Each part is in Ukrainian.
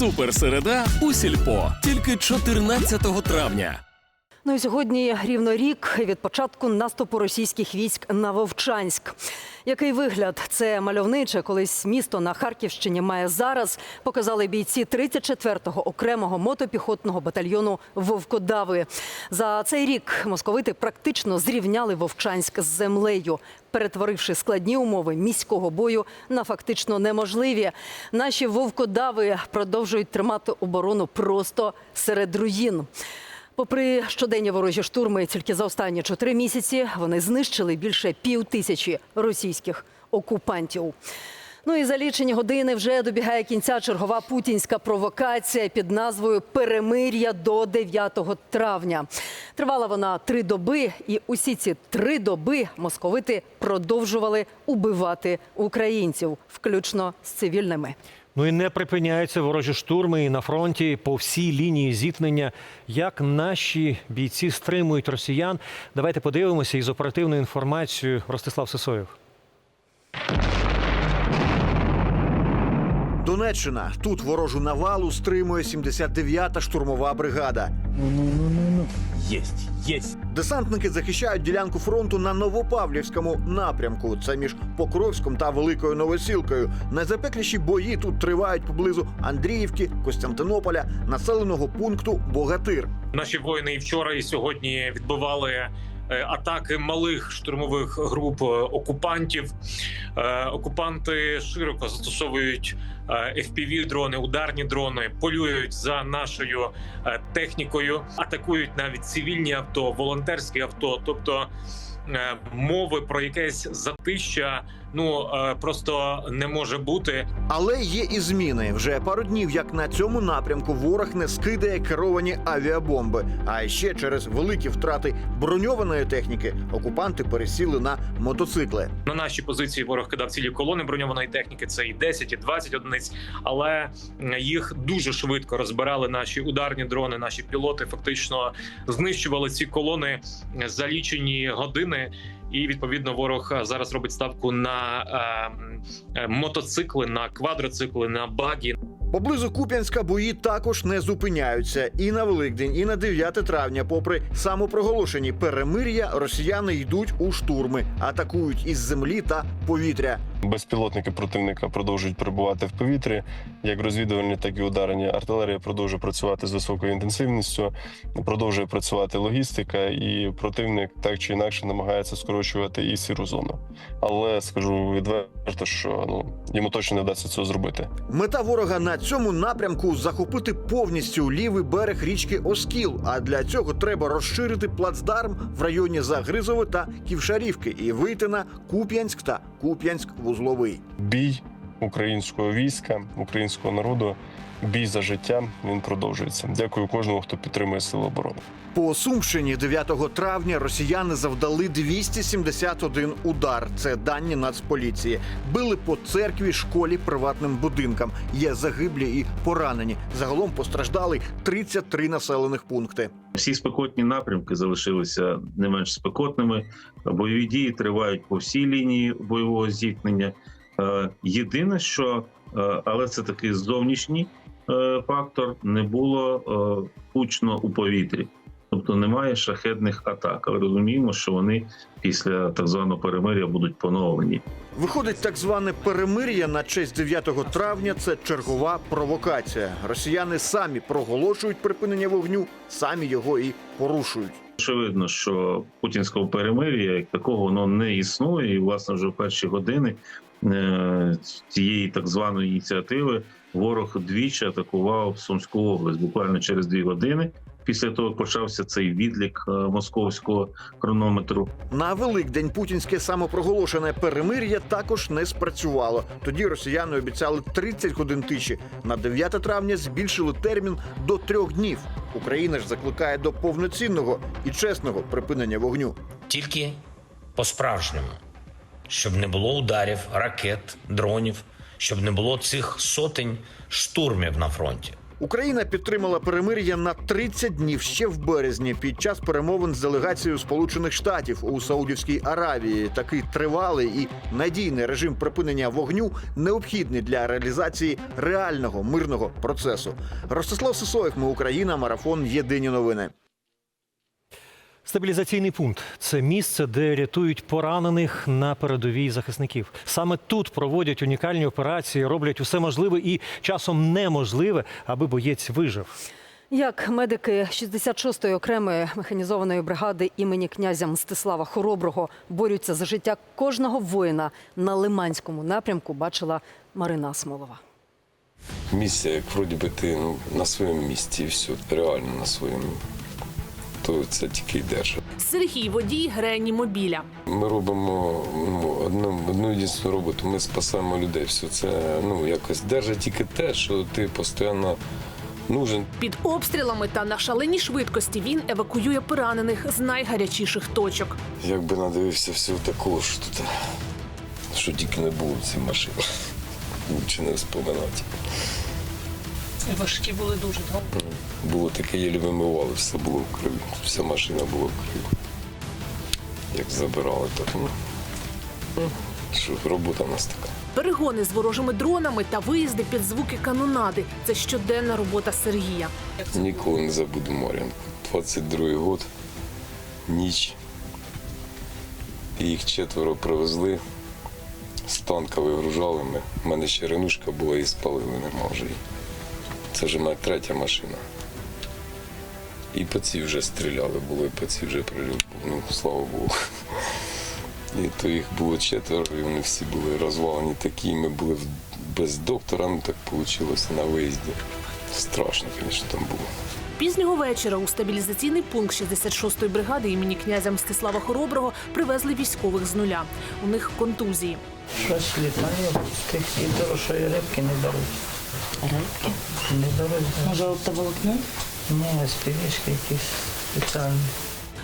Суперсереда у сільпо тільки 14 травня. Ну і сьогодні рівно рік від початку наступу російських військ на Вовчанськ. Який вигляд це мальовниче, колись місто на Харківщині має зараз, показали бійці 34-го окремого мотопіхотного батальйону Вовкодави. За цей рік московити практично зрівняли Вовчанськ з землею, перетворивши складні умови міського бою на фактично неможливі. Наші вовкодави продовжують тримати оборону просто серед руїн. Попри щоденні ворожі штурми, тільки за останні чотири місяці вони знищили більше пів тисячі російських окупантів. Ну і за лічені години вже добігає кінця чергова путінська провокація під назвою Перемир'я до 9 травня. Тривала вона три доби, і усі ці три доби московити продовжували убивати українців, включно з цивільними. Ну і не припиняються ворожі штурми і на фронті по всій лінії зіткнення. Як наші бійці стримують росіян? Давайте подивимося із оперативною інформацією Ростислав Сисоєв. Донеччина. Тут ворожу навалу стримує 79-та штурмова бригада. Есть, єсть. Десантники захищають ділянку фронту на Новопавлівському напрямку. Це між Покровськом та Великою Новосілкою. Найзапекліші бої тут тривають поблизу Андріївки, Костянтинополя, населеного пункту Богатир. Наші воїни і вчора, і сьогодні відбивали атаки малих штурмових груп е, окупантів. Е, Окупанти широко застосовують fpv дрони, ударні дрони, полюють за нашою е, технікою, атакують навіть цивільні авто, волонтерські авто. Тобто е, мови про якесь затища ну е, просто не може бути. Але є і зміни. Вже пару днів, як на цьому напрямку ворог не скидає керовані авіабомби. А ще через великі втрати броньованої техніки окупанти пересіли на мотоцикли. На наші позиції ворог кидав цілі колони броньованої техніки. Це і 10, і 20 одиниць. Але їх дуже швидко розбирали наші ударні дрони. Наші пілоти фактично знищували ці колони за лічені години. І відповідно ворог е, зараз робить ставку на е, е, мотоцикли, на квадроцикли, на багі. Поблизу Куп'янська бої також не зупиняються. І на Великдень, і на 9 травня, попри самопроголошені перемир'я, росіяни йдуть у штурми, атакують із землі та повітря. Безпілотники противника продовжують перебувати в повітрі, як розвідувальні, так і ударні. Артилерія продовжує працювати з високою інтенсивністю, продовжує працювати логістика, і противник так чи інакше намагається скорочувати і сіру зону. Але скажу відверто, що ну йому точно не вдасться цього зробити. Мета ворога на цьому напрямку захопити повністю лівий берег річки Оскіл. А для цього треба розширити плацдарм в районі Загризове та Ківшарівки і вийти на Куп'янськ та Куп'янськ-Вузловий. Бій українського війська, українського народу, бій за життя він продовжується. Дякую кожному, хто підтримує сили оборони. По Сумщині 9 травня росіяни завдали 271 удар. Це дані Нацполіції. Били по церкві, школі, приватним будинкам. Є загиблі і поранені. Загалом постраждали 33 населених пункти. Всі спекотні напрямки залишилися не менш спекотними. Бойові дії тривають по всій лінії бойового зіткнення. Е, Єдине, що е, але це такий зовнішній е, фактор, не було гучно у повітрі, тобто немає шахедних атак. Але розуміємо, що вони після так званого перемиря будуть поновлені. Виходить, так зване перемир'я на честь 9 травня. Це чергова провокація. Росіяни самі проголошують припинення вогню, самі його і порушують. Очевидно, що путінського перемир'я як такого воно не існує, і власне вже в перші години е, цієї так званої ініціативи ворог двічі атакував Сумську область буквально через дві години. Після того як почався цей відлік е, московського хронометру. На Великдень путінське самопроголошене перемир'я також не спрацювало. Тоді росіяни обіцяли 30 годин тиші. На 9 травня збільшили термін до трьох днів. Україна ж закликає до повноцінного і чесного припинення вогню. тільки по-справжньому, щоб не було ударів, ракет, дронів, щоб не було цих сотень штурмів на фронті. Україна підтримала перемир'я на 30 днів ще в березні під час перемовин з делегацією Сполучених Штатів у Саудівській Аравії. Такий тривалий і надійний режим припинення вогню необхідний для реалізації реального мирного процесу. Ростислав Сисоєв, ми Україна, марафон. Єдині новини. Стабілізаційний пункт це місце, де рятують поранених на передовій захисників. Саме тут проводять унікальні операції, роблять усе можливе і часом неможливе, аби боєць вижив. Як медики 66-ї окремої механізованої бригади імені князя Мстислава Хороброго борються за життя кожного воїна на Лиманському напрямку, бачила Марина Смолова. Місія, як вроді би ти ну, на своєму місці і все, реально на своєму. То це тільки й держа. Сергій водій реанімобіля. Ми робимо ну, одну, одну єдину роботу, ми спасаємо людей. Все це ну, якось держа тільки те, що ти постійно нужен. Під обстрілами та на шаленій швидкості він евакуює поранених з найгарячіших точок. Якби надивився всього такого, що тут, що тільки не було в цій машині. Лучше не вспоминати. Важкі були дуже довго. Було таке, єлі вимивали, все було в крові. Вся машина була в крові. Як забирали, так ну. Що робота в нас така. Перегони з ворожими дронами та виїзди під звуки канонади це щоденна робота Сергія. Ніколи не забуду Мар'ян. 22-й год, ніч. Їх четверо привезли, з танка вигружали ми. У мене ще ренушка була і спалили, нема вже її. Це вже моя третя машина. І по цій вже стріляли було, і по цій вже прильот був. Ну, слава Богу. І то їх було четверо, і вони всі були розвалені такі. Ми були без доктора, ну так вийшло на виїзді. Страшно, звісно, там було. Пізнього вечора у стабілізаційний пункт 66-ї бригади імені князя Мстислава Хороброго привезли військових з нуля. У них контузії. Щось літає, тих і дорожчої рибки не беруть. Рибки? Не беруть. Може, оптоволокно? Ні, співішки якісь спеціальні.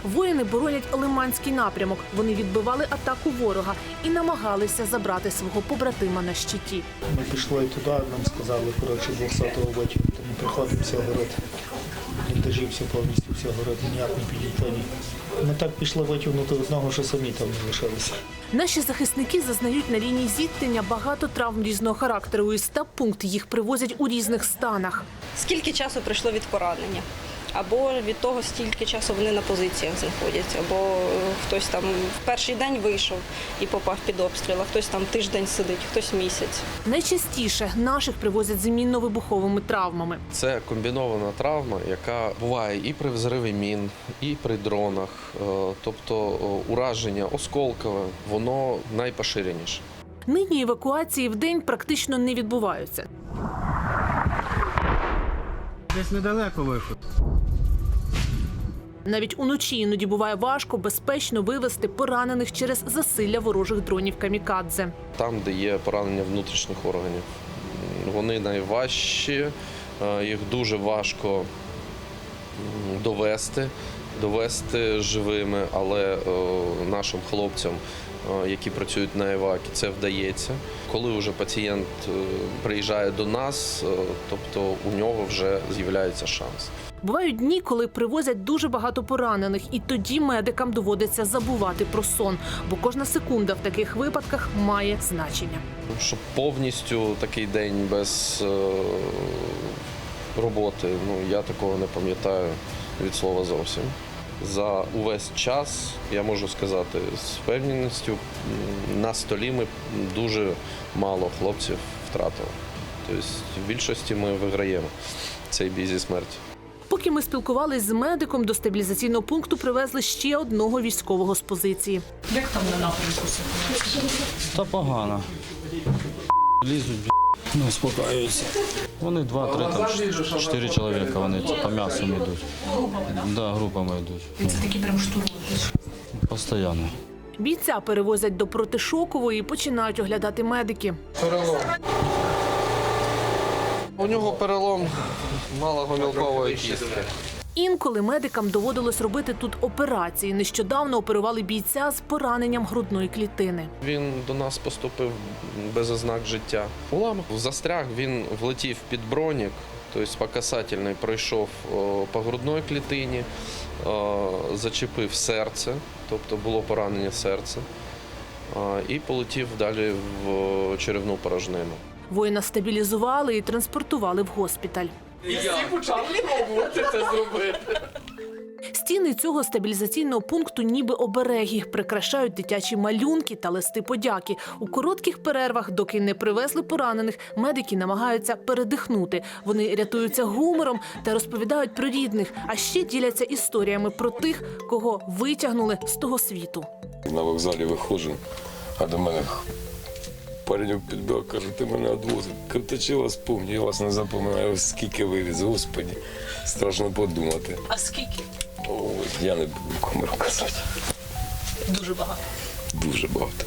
Воїни боронять Лиманський напрямок. Вони відбивали атаку ворога і намагалися забрати свого побратима на щиті. Ми пішли туди, нам сказали, коротше, 200-го вечора, тому приходимося приходимо все город. Бліндажі повністю всього город, ніяк не підійти. Не Ми так пішли витягнути одного, що самі там не лишилися. Наші захисники зазнають на лінії зіткнення багато травм різного характеру. І стаб-пункт їх привозять у різних станах. Скільки часу пройшло від поранення? Або від того, скільки часу вони на позиціях знаходяться, або е, хтось там в перший день вийшов і попав під обстріл, а хтось там тиждень сидить, хтось місяць. Найчастіше наших привозять з мінно-вибуховими травмами. Це комбінована травма, яка буває і при взриві мін, і при дронах. Е, Тобто е, ураження осколкове, воно найпоширеніше. Нині евакуації в день практично не відбуваються. Десь недалеко виход. Навіть уночі іноді буває важко безпечно вивести поранених через засилля ворожих дронів камікадзе. Там, де є поранення внутрішніх органів, вони найважчі, е, їх дуже важко довести, довести живими, але е, нашим хлопцям, е, які працюють на евакі, це вдається. Коли вже пацієнт приїжджає до нас, тобто у нього вже з'являється шанс. Бувають дні, коли привозять дуже багато поранених, і тоді медикам доводиться забувати про сон, бо кожна секунда в таких випадках має значення. Щоб повністю такий день без е, роботи, ну я такого не пам'ятаю від слова зовсім. За увесь час я можу сказати з впевненістю, на столі ми дуже мало хлопців втратили. Тобто в більшості ми виграємо цей бій зі смерті. Поки ми спілкувались з медиком, до стабілізаційного пункту привезли ще одного військового з позиції. Як там на напрямку? Та погано. Лізуть, не успокаюються. Вони два-три, там чотири чоловіка, вони по м'ясом йдуть. Да, групами йдуть. Це такі прям штурми. Постійно. Бійця перевозять до протишокової і починають оглядати медики. Перелом. У нього перелом малогомілкової кістки. Інколи медикам доводилось робити тут операції. Нещодавно оперували бійця з пораненням грудної клітини. Він до нас поступив без ознак життя. Уламок застряг, він влетів під бронік, тобто по касательній пройшов по грудної клітині, зачепив серце, тобто було поранення серця, і полетів далі в черевну порожнину. Воїна стабілізували і транспортували в госпіталь. Стіни цього стабілізаційного пункту ніби обереги, прикрашають дитячі малюнки та листи подяки. У коротких перервах, доки не привезли поранених, медики намагаються передихнути. Вони рятуються гумором та розповідають про рідних, а ще діляться історіями про тих, кого витягнули з того світу. На вокзалі виходжу, а до мене парень підбив, каже, ти мене одвозив. Кавтачі вас помню, я вас не запам'ятаю, скільки вивіз, господі. Страшно подумати. А скільки? О, я не буду кому казати. Дуже багато. Дуже багато.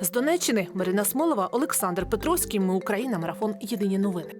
З Донеччини Марина Смолова, Олександр Петровський. Ми Україна. Марафон. Єдині новини.